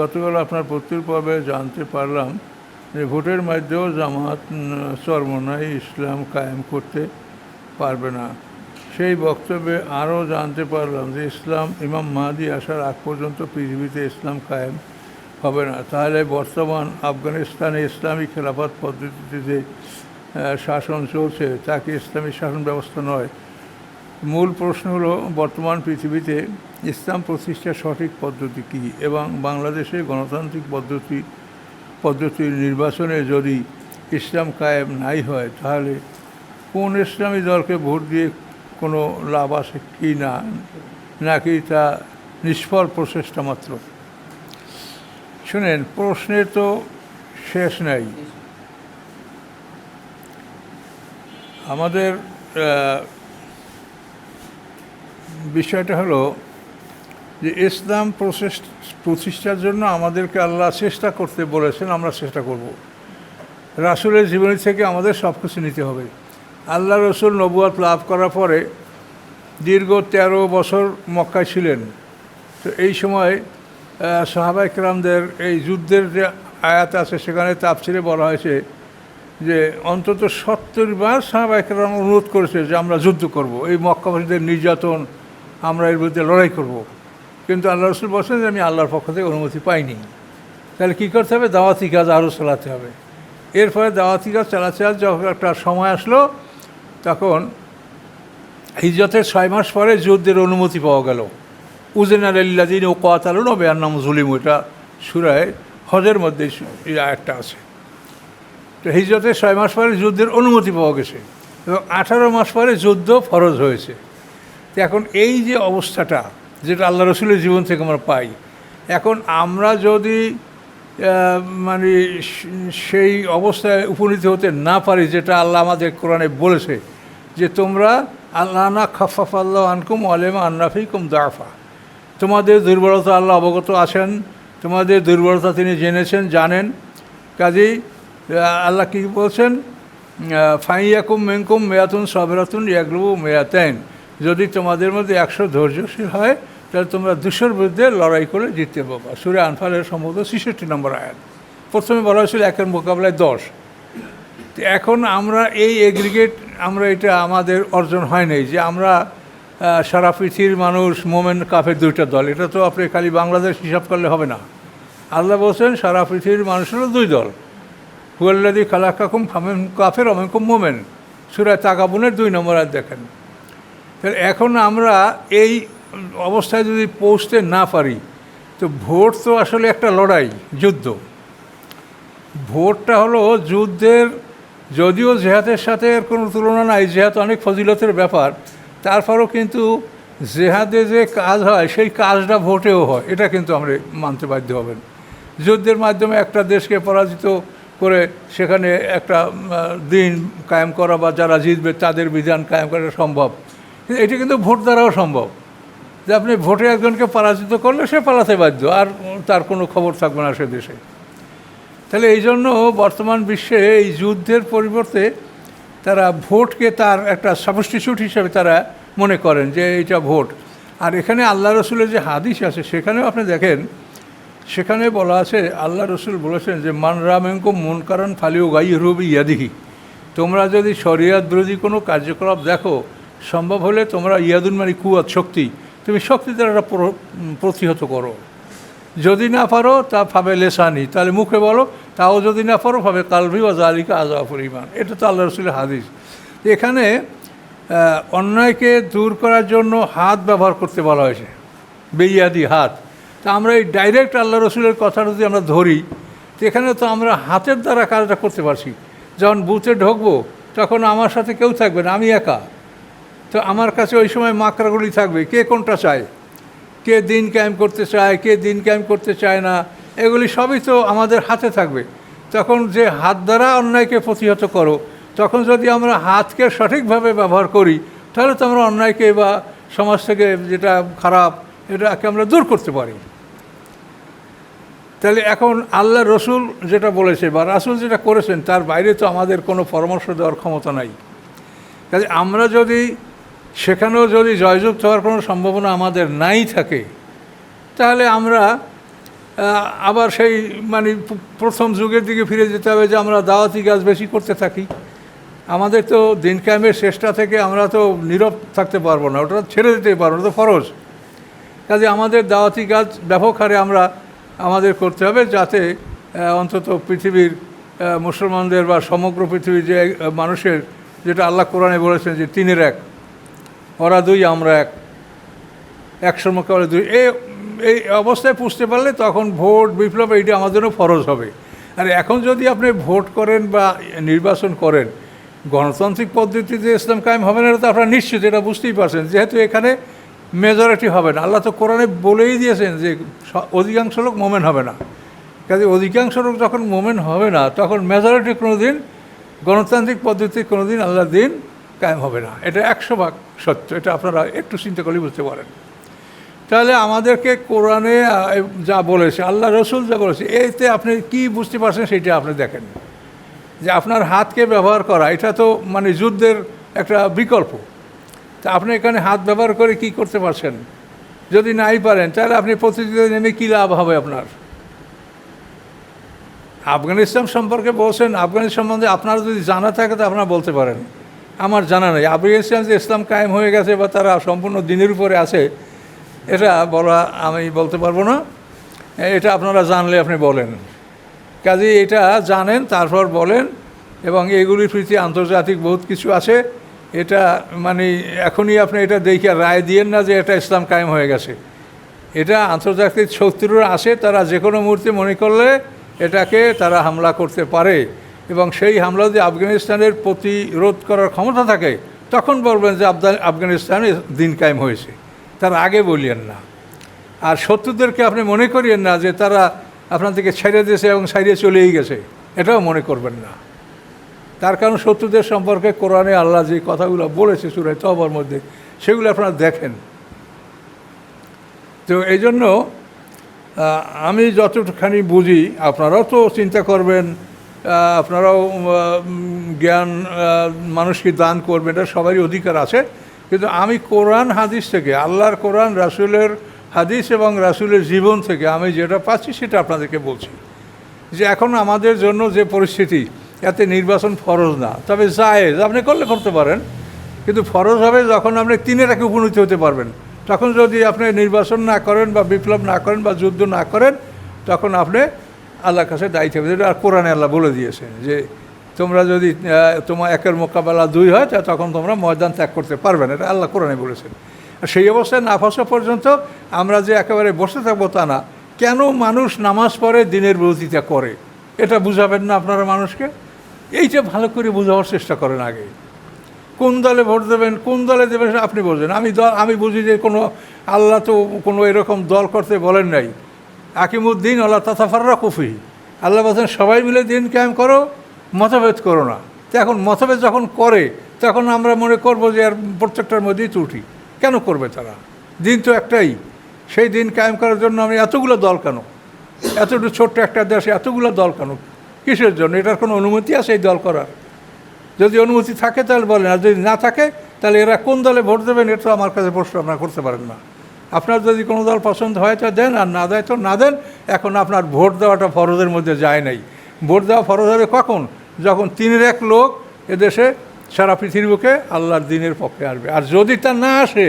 গতকাল আপনার প্রত্যেক পর্বে জানতে পারলাম যে ভোটের মধ্যেও জামাত চরমনাই ইসলাম কায়েম করতে পারবে না। সেই বক্তব্যে আরও জানতে পারলাম যে ইসলাম, ইমাম মাহাদি আসার আগ পর্যন্ত পৃথিবীতে ইসলাম কায়েম হবে না। তাহলে বর্তমান আফগানিস্তানে ইসলামী খেলাফত পদ্ধতিতে যে শাসন চলছে তাকে ইসলামী শাসন ব্যবস্থা নয়? মূল প্রশ্ন হলো, বর্তমান পৃথিবীতে ইসলাম প্রতিষ্ঠার সঠিক পদ্ধতি কী? এবং বাংলাদেশে গণতান্ত্রিক পদ্ধতি পদ্ধতির নির্বাচনে যদি ইসলাম কায়েম নাই হয়, তাহলে কোন ইসলামী দলকে ভোট দিয়ে কোনো লাভ আছে কি না? নাকি তা নিষ্ফল প্রচেষ্টা মাত্র? শুনেন প্রশ্নে তো শেষ নাই। আমাদের বিষয়টা হলো যে ইসলাম প্রসেস প্রতিষ্ঠার জন্য আমাদেরকে আল্লাহ চেষ্টা করতে বলেছেন, আমরা চেষ্টা করব। রাসূলের জীবনী থেকে আমাদের সব কিছু নিতে হবে। আল্লাহ রসুল নবুয়াত লাভ করার পরে দীর্ঘ তেরো বছর মক্কায় ছিলেন। তো এই সময় সাহাবাই কেরামদের এই যুদ্ধের যে আয়াত আছে, সেখানে তাপসিরে বলা হয়েছে যে অন্তত সত্তর বার সাহাবাই কেরাম অনুরোধ করেছে যে আমরা যুদ্ধ করব। এই মক্কাবাসীদের নির্যাতন আমরা এর বিরুদ্ধে লড়াই করব। কিন্তু আল্লাহ রসুল বলছেন যে আমি আল্লাহর পক্ষ থেকে অনুমতি পাইনি। তাহলে কী করতে হবে? দাওয়াতি কাজ আরও চালাতে হবে। এরপরে দাওয়াতি কাজ চালাতে যখন একটা সময় আসলো, তখন হিজরতের ছয় মাস পরে যুদ্ধের অনুমতি পাওয়া গেল। উজেন আলিল্লাদিন ও কাতালু নবেয়ার নাম জুলিম এটা সুরায় হজের মধ্যে একটা আছে। তো হিজরতের ছয় মাস পরে যুদ্ধের অনুমতি পাওয়া গেছে এবং আঠারো মাস পরে যুদ্ধ ফরজ হয়েছে। তো এখন এই যে অবস্থাটা, যেটা আল্লাহ রসুলের জীবন থেকে আমরা পাই, এখন আমরা যদি মানে সেই অবস্থায় উপনীত হতে না পারি, যেটা আল্লাহ আমাদের কোরআনে বলেছে, যে তোমরা আল্লাহ না খাফাফ আল্লাহ আনকুম আলেমা আন্নাফিকুম দাফা। তোমাদের দুর্বলতা আল্লাহ অবগত আছেন, তোমাদের দুর্বলতা তিনি জেনেছেন, জানেন। কাজেই আল্লাহ কী বলছেন? ফাইয়াকুম মেঙ্কুম মেয়াতুন সবেরাতুন ইয়াগলু মেয়াতেন যদি তোমাদের মধ্যে একশো ধৈর্যশীল হয়, তাহলে তোমরা দুশোর বিরুদ্ধে লড়াই করে জিততে পারবা। সুরে আনফালের সম্ভবত ছেষট্টি নম্বর আয়াত। প্রথমে বলা হয়েছিল একের মোকাবেলায় দশ। এখন আমরা এই এগ্রিগেট আমরা এটা আমাদের অর্জন হয় নাই যে আমরা সারা পৃথিবীর মানুষ, মোমেন, কাফের দুইটা দল। এটা তো আপনি খালি বাংলাদেশ হিসাব করলে হবে না। আল্লাহ বলছেন, সারা পৃথিবীর মানুষেরও দুই দল। হুয়াল্লাদি খালাকাকুম ফামেন কাফের অমেকুম মোমেন। সুরায় তাকাবুনের দুই নম্বর আর দেখেন। তাহলে এখন আমরা এই অবস্থায় যদি পৌঁছতে না পারি, তো ভোট তো আসলে একটা লড়াই, যুদ্ধ। ভোটটা হলো যুদ্ধের, যদিও জেহাদের সাথে এর কোনো তুলনা নাই, জেহাদ অনেক ফজিলতের ব্যাপার তারপরেও কিন্তু জেহাদে যে কাজ হয়, সেই কাজটা ভোটেও হয়, এটা কিন্তু আমরা মানতে বাধ্য হবেন। যুদ্ধের মাধ্যমে একটা দেশকে পরাজিত করে সেখানে একটা দিন কায়েম করা বা যারা জিতবে তাদের বিধান কায়েম করা সম্ভব। এটা কিন্তু ভোট দ্বারাও সম্ভব। যে আপনি ভোটে একজনকে পরাজিত করলে সে পালাতে বাধ্য, আর তার কোনো খবর থাকবে না সে দেশে। তাহলে এই জন্য বর্তমান বিশ্বে এই যুদ্ধের পরিবর্তে তারা ভোটকে তার একটা সাবস্টিটিউট হিসেবে তারা মনে করেন যে এইটা ভোট। আর এখানে আল্লাহ রসুলের যে হাদিস আছে, সেখানেও আপনি দেখেন, সেখানে বলা আছে, আল্লাহ রসুল বলেছেন যে, মান রামেঙ্ক মন কারণ ফালিও গাই রবি ইয়াদিহি। তোমরা যদি শরিয়াত বিরোধী কোনো কার্যকলাপ দেখো সম্ভব হলে তোমরা ইয়াদুন মানে কুয়াত, শক্তি। তুমি শক্তি দ্বারা প্রতিহত করো। যদি না পারো, তা ভাবে লেসানি। তাহলে মুখে বলো, তাও যদি না পারো, ভাবে কালভি বা জালিকা আজা পরিমাণ এটা তো আল্লাহ রসুলের হাদিস। এখানে অন্যায়কে দূর করার জন্য হাত ব্যবহার করতে বলা হয়েছে। বেইয়াদি হাত। তা আমরা এই ডাইরেক্ট আল্লাহ রসুলের কথাটা যদি আমরা ধরি, তো এখানে তো আমরা হাতের দ্বারা কাজটা করতে পারছি। যখন বুথে ঢুকবো, তখন আমার সাথে কেউ থাকবে না, আমি একা। তো আমার কাছে ওই সময় মাকড়াগুলি থাকবে। কে কোনটা চায়? কে দিন ক্যাম্প করতে চায়, কে দিন ক্যাম্প করতে চায় না, এগুলি সবই তো আমাদের হাতে থাকবে। তখন যে হাত দ্বারা অন্যায়কে প্রতিহত করো, তখন যদি আমরা হাতকে সঠিকভাবে ব্যবহার করি, তাহলে তো আমরা অন্যায়কে বা সমাজ থেকে যেটা খারাপ, এটাকে আমরা দূর করতে পারি। তাহলে এখন আল্লাহ রসুল যেটা বলেছে বা রাসুল যেটা করেছেন, তার বাইরে তো আমাদের কোনো পরামর্শ দেওয়ার ক্ষমতা নাই। কাজে আমরা যদি সেখানেও যদি জয়যুক্ত হওয়ার কোনো সম্ভাবনা আমাদের নাই থাকে, তাহলে আমরা আবার সেই মানে প্রথম যুগের দিকে ফিরে যেতে হবে যে আমরা দাওয়াতি কাজ বেশি করতে থাকি। আমাদের তো দিন কায়েমের শেষটা থেকে আমরা তো নীরব থাকতে পারব না, ওটা ছেড়ে দিতে পারব না তো ফরজ। কাজে আমাদের দাওয়াতি কাজ ব্যাপক হারে আমরা আমাদের করতে হবে যাতে অন্তত পৃথিবীর মুসলমানদের বা সমগ্র পৃথিবীর যে মানুষের, যেটা আল্লাহ কোরআনে বলেছেন যে তিনের এক। ওরা দুই, আমরা এক। একশো মোকাবেলা দুই। এই এই অবস্থায় পুষতে পারলে তখন ভোট, বিপ্লব এইটা আমাদের জন্য ফরজ হবে। আর এখন যদি আপনি ভোট করেন বা নির্বাচন করেন, গণতান্ত্রিক পদ্ধতিতে ইসলাম কায়েম হবে না, এটা তো আপনারা নিশ্চিত, এটা বুঝতেই পারছেন। যেহেতু এখানে মেজরিটি হবে না, আল্লাহ তো কোরআনে বলেই দিয়েছেন যে অধিকাংশ লোক মোমেন হবে না। কাজে অধিকাংশ লোক যখন মোমেন হবে না, তখন মেজরিটি কোনো দিন গণতান্ত্রিক পদ্ধতি কোনো দিন আল্লাহ দিন কায়েম হবে না। এটা একশো ভাগ সত্য। এটা আপনারা একটু চিন্তা করলে বুঝতে পারেন। তাহলে আমাদেরকে কোরআনে যা বলেছে, আল্লাহ রসুল যা বলেছে, এতে আপনি কি বুঝতে পারছেন সেটা আপনি দেখেন। যে আপনার হাতকে ব্যবহার করা, এটা তো মানে যুদ্ধের একটা বিকল্প। তা আপনি এখানে হাত ব্যবহার করে কি করতে পারছেন? যদি নাই পারেন, তাহলে আপনি প্রতিযোগিতা নেমে কী লাভ হবে আপনার? আফগানিস্তান সম্পর্কে বলছেন, আফগানিস্তান সম্বন্ধে আপনার যদি জানা থাকে, তো আপনারা বলতে পারেন। আমার জানা নেই। আফগানিস্তান যে ইসলাম কায়েম হয়ে গেছে বা তারা সম্পূর্ণ দিনের উপরে আছে, এটা বলা আমি বলতে পারব না। এটা আপনারা জানলে আপনি বলেন। কাজে এটা জানেন, তারপর বলেন এবং এগুলির প্রতি আন্তর্জাতিক বহুত কিছু আছে। এটা মানে এখনই আপনি এটা দেখে রায় দিয়েন না যে এটা ইসলাম কায়েম হয়ে গেছে। এটা আন্তর্জাতিক শত্রুরা আসে তারা যে কোনো মুহূর্তে মনে করলে এটাকে তারা হামলা করতে পারে। এবং সেই হামলা যদি আফগানিস্তানের প্রতিরোধ করার ক্ষমতা থাকে, তখন বলবেন যে আফগান, আফগানিস্তানে দিন কায়েম হয়েছে। তার আগে বলিয়েন না। আর শত্রুদেরকে আপনি মনে করিয়েন না যে তারা আপনার থেকে ছেড়ে দিয়েছে এবং ছাড়িয়ে চলেই গেছে। এটাও মনে করবেন না। তার কারণ শত্রুদের সম্পর্কে কোরআনে আল্লাহ যে কথাগুলো বলেছে সুরায় তবার মধ্যে, সেগুলো আপনারা দেখেন। তো এই জন্য আমি যতটুখানি বুঝি, আপনারাও তো চিন্তা করবেন আপনারাও জ্ঞান মানুষকে দান করবে এটা সবারই অধিকার আছে। কিন্তু আমি কোরআন হাদিস থেকে, আল্লাহর কোরআন, রাসুলের হাদিস এবং রাসুলের জীবন থেকে আমি যেটা পাচ্ছি সেটা আপনাদেরকে বলছি। যে এখন আমাদের জন্য যে পরিস্থিতি, এতে নির্বাচন ফরজ না, তবে জায়েজ, আপনি করলে করতে পারেন। কিন্তু ফরজ হবে যখন আপনি তিনের একে উপনীত হতে পারবেন। তখন যদি আপনি নির্বাচন না করেন বা বিপ্লব না করেন বা যুদ্ধ না করেন, তখন আপনি আল্লাহর কাছে দায়িত্ব হবে আর কোরআনে আল্লাহ বলে দিয়েছেন যে, তোমরা যদি তোমার একের মোকাবেলা দুই হয়, তা তখন তোমরা ময়দান ত্যাগ করতে পারবে না। এটা আল্লাহ কোরআনে বলেছেন। আর সেই অবস্থায় না ফসা পর্যন্ত আমরা যে একেবারে বসে থাকব তা না। কেন মানুষ নামাজ পড়ে দিনের বিরোধিতা করে? এটা বুঝাবেন না আপনারা মানুষকে? এইটা ভালো করে বোঝাবার চেষ্টা করেন আগে। কোন দলে ভোট দেবেন, কোন দলে দেবেন, আপনি বোঝেন আমি দল, আমি বুঝি যে কোনো, আল্লাহ তো কোনো এরকম দল করতে বলেন নাই। আকিমুদ্দিন আল্লাহ তাতাফাররা কুফি আল্লাহ বলছেন, সবাই মিলে দিন কায়েম করো, মতভেদ করো না। তো এখন মতভেদ যখন করে, তখন আমরা মনে করব যে আর প্রত্যেকটার মধ্যেই ত্রুটি। কেন করবে তারা? দিন তো একটাই। সেই দিন কায়েম করার জন্য আমি এতগুলো দল কেন? এতটুকু ছোট্ট একটা দেশে এতগুলো দল কেন? কিসের জন্য? এটার কোনো অনুমতি আছে এই দল করার? যদি অনুমতি থাকে তাহলে বলেন, আর যদি না থাকে, তাহলে এরা কোন দলে ভোট দেবেন, এটা আমার কাছে প্রশ্ন, আপনারা করতে পারেন না। আপনার যদি কোনো দল পছন্দ হয় তো দেন, আর না দেয় তো না দেন। এখন আপনার ভোট দেওয়াটা ফরজের মধ্যে যায় নাই। ভোট দেওয়া ফরজ হবে কখন? যখন তিনের এক লোক এদেশে, সারা পৃথিবীকে আল্লাহর দিনের পক্ষে আসবে। আর যদি তা না আসে,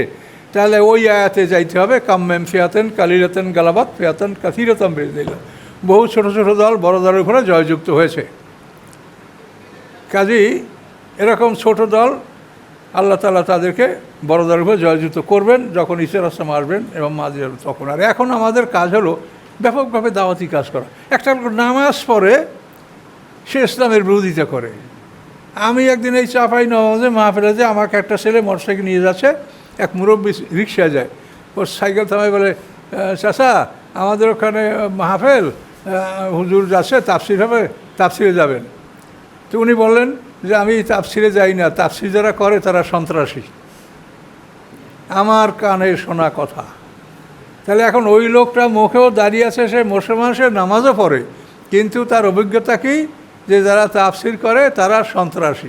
তাহলে ওই আয়াতে যাইতে হবে কাম্মেম ফিয়াতেন কালিরাতেন গালাবাত ফিয়াতেন কাথিরতম বেড়ে দিল বহু ছোট ছোট দল বড় দলের উপরে জয়যুক্ত হয়েছে। কাজেই এরকম ছোট দল আল্লাহ তালা তাদেরকে বড় দলের উপরে জয়যুক্ত করবেন যখন ঈশ্বর আসলাম আসবেন এবং মাঝে তখন। আর এখন আমাদের কাজ হলো ব্যাপকভাবে দাওয়াতি কাজ করা। একটা নামাজ পড়ে সে ইসলামের বিরোধিতা করে। আমি একদিন এই চাপাই মাহফিলে যে আমাকে একটা ছেলে মোটরসাইকেল নিয়ে যাচ্ছে এক মুরব্বী রিক্সা যায়। ওর সাইকেল থামাই বলে "আহ, চাচা আমাদের ওখানে মাহফেল হুজুর যাচ্ছে তাপসির হবে তাপসিরে যাবেন। তো উনি বললেন যে আমি তাপসিরে যাই না তাপসির যারা করে তারা সন্ত্রাসী। আমার কানে শোনা কথা। তাহলে এখন ওই লোকটা মুখেও দাঁড়িয়ে আছে, সে মুসলমান, সে নামাজও পড়ে। কিন্তু তার অভিজ্ঞতা কি? যে যারা তাফসির করে তারা সন্ত্রাসী।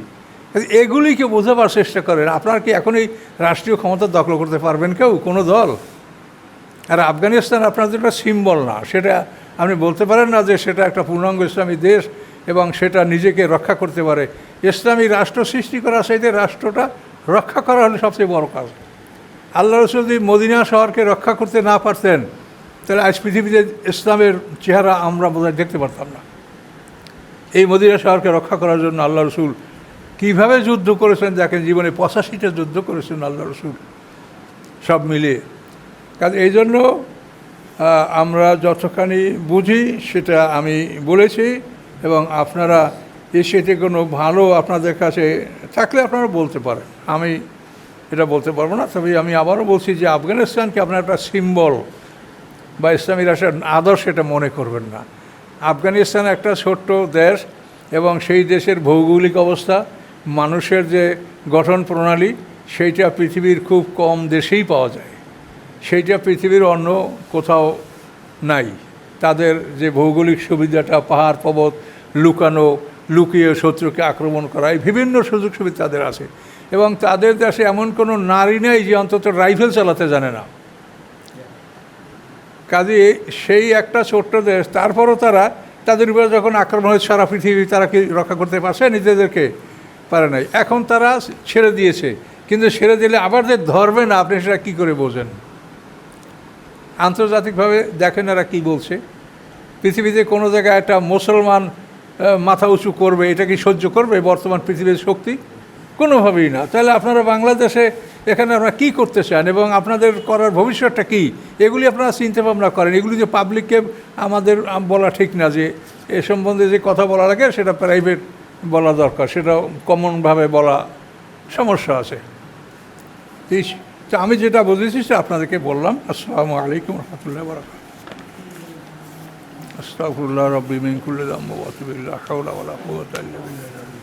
এগুলিকে বোঝাবার চেষ্টা করেন? আপনার কি এখন এই রাষ্ট্রীয় ক্ষমতা দখল করতে পারবেন কেউ? কোনো দল? আর আফগানিস্তান আপনার একটা সিম্বল না, সেটা আপনি বলতে পারেন না যে সেটা একটা পূর্ণাঙ্গ ইসলামী দেশ এবং সেটা নিজেকে রক্ষা করতে পারে। ইসলামী রাষ্ট্র সৃষ্টি করা চাইতে রাষ্ট্রটা রক্ষা করা হলে সবচেয়ে বড় কাজ। আল্লাহ রসুল যদি মদিনা শহরকে রক্ষা করতে না পারতেন, তাহলে আজ পৃথিবীতে ইসলামের চেহারা আমরা বোধহয় দেখতে পারতাম না। এই মদিনা শহরকে রক্ষা করার জন্য আল্লাহ রসুল কীভাবে যুদ্ধ করেছেন দেখেন, জীবনে পঁচাশিটা যুদ্ধ করেছেন আল্লাহ রসুল, সব মিলিয়ে। কাজে এই জন্য আমরা যতখানি বুঝি, সেটা আমি বলেছি এবং আপনারা সেটি কোনো ভালো আপনাদের কাছে থাকলে আপনারা বলতে পারেন। আমি এটা বলতে পারব না, তবে আমি আবারও বলছি যে আফগানিস্তানকে আপনার একটা সিম্বল বা ইসলামী রাষ্ট্রের আদর্শ এটা মনে করবেন না। আফগানিস্তান একটা ছোট্ট দেশ এবং সেই দেশের ভৌগোলিক অবস্থা, মানুষের যে গঠন প্রণালী, সেইটা পৃথিবীর খুব কম দেশেই পাওয়া যায়। সেইটা পৃথিবীর অন্য কোথাও নাই। তাদের যে ভৌগোলিক সুবিধাটা, পাহাড় পর্বত লুকানো লুকিয়ে শত্রুকে আক্রমণ করা এই বিভিন্ন সুযোগ সুবিধা তাদের আছে। এবং তাদের দেশে এমন কোনো নারী নেই যে অন্তত রাইফেল চালাতে জানে না। কাজে সেই একটা ছোট্ট দেশ, তারপরও তারা তাদের উপরে যখন আক্রমণ হয়েছে সারা পৃথিবী, তারা কি রক্ষা করতে পারছে? নিজেদেরকে পারে নাই। এখন তারা ছেড়ে দিয়েছে। কিন্তু ছেড়ে দিলে আবার যে ধরবে না, আপনি সেটা কী করে বোঝেন? আন্তর্জাতিকভাবে দেখেন এরা কী বলছে। পৃথিবীতে কোনো জায়গায় একটা মুসলমান মাথা উঁচু করবে, এটা কি সহ্য করবে বর্তমান পৃথিবীর শক্তি? কোনোভাবেই না। তাহলে আপনারা বাংলাদেশে এখানে আপনারা কী করতে চান এবং আপনাদের করার ভবিষ্যৎটা কী? এগুলি আপনারা চিন্তা ভাবনা করেন। এগুলি যে পাবলিককে আমাদের বলা ঠিক না যে এ সম্বন্ধে যে কথা বলা লাগে সেটা প্রাইভেট বলা দরকার। সেটা কমনভাবে বলা সমস্যা আছে। আমি যেটা বুঝেছি সেটা আপনাদেরকে বললাম। আসসালামু আলাইকুম রহমতুল্লাহ বরাকাত আস্তাগফিরুল্লাহ রাব্বি মিন কুল্লি যামবি ওয়া আতুবু ইলাইহি লা হাওলা ওয়া লা কুওয়াতা ইল্লা বিল্লাহ।